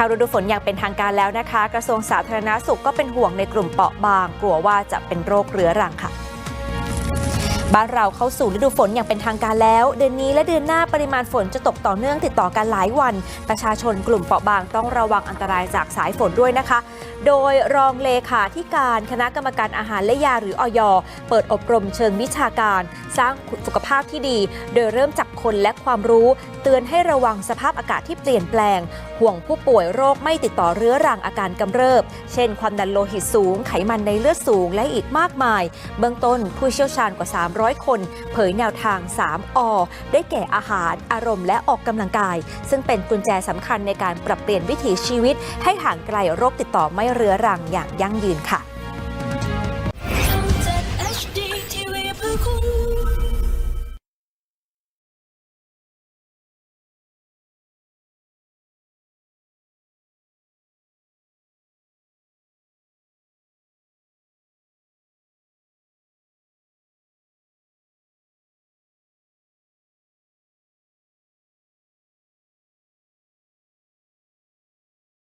เข้าฤดูฝนอย่างเป็นทางการแล้วนะคะ กระทรวงสาธารณาสุขก็เป็นห่วงในกลุ่มเปราะบาง กลัวว่าจะเป็นโรคเรื้อรังค่ะ บ้านเราเข้าสู่ฤดูฝนอย่างเป็นทางการแล้ว เดือนนี้และเดือนหน้าปริมาณฝนจะตกต่อเนื่องติดต่อกันหลายวัน ประชาชนกลุ่มเปราะบางต้องระวังอันตรายจากสายฝนด้วยนะคะ โดยรองเลขาธิการคณะกรรมการอาหารและยาหรืออยเปิดอบรมเชิงวิชาการ สร้างสุขภาพที่ดี โดยเริ่มจากคนและความรู้ เตือนให้ระวังสภาพอากาศที่เปลี่ยนแปลง ห่วงผู้ป่วยโรคไม่ติดต่อเรื้อรังอาการกำเริบ เช่น ความดันโลหิตสูง ไขมันในเลือดสูงและอีกมากมาย เบื้องต้นผู้เชี่ยวชาญกว่า3 300 คน เผยแนวทาง 3 อ ได้แก่อาหาร อารมณ์และออกกำลังกาย ซึ่งเป็นกุญแจสำคัญในการปรับเปลี่ยนวิถีชีวิต ให้ห่างไกลโรคติดต่อไม่เรื้อรังอย่างยั่งยืนค่ะ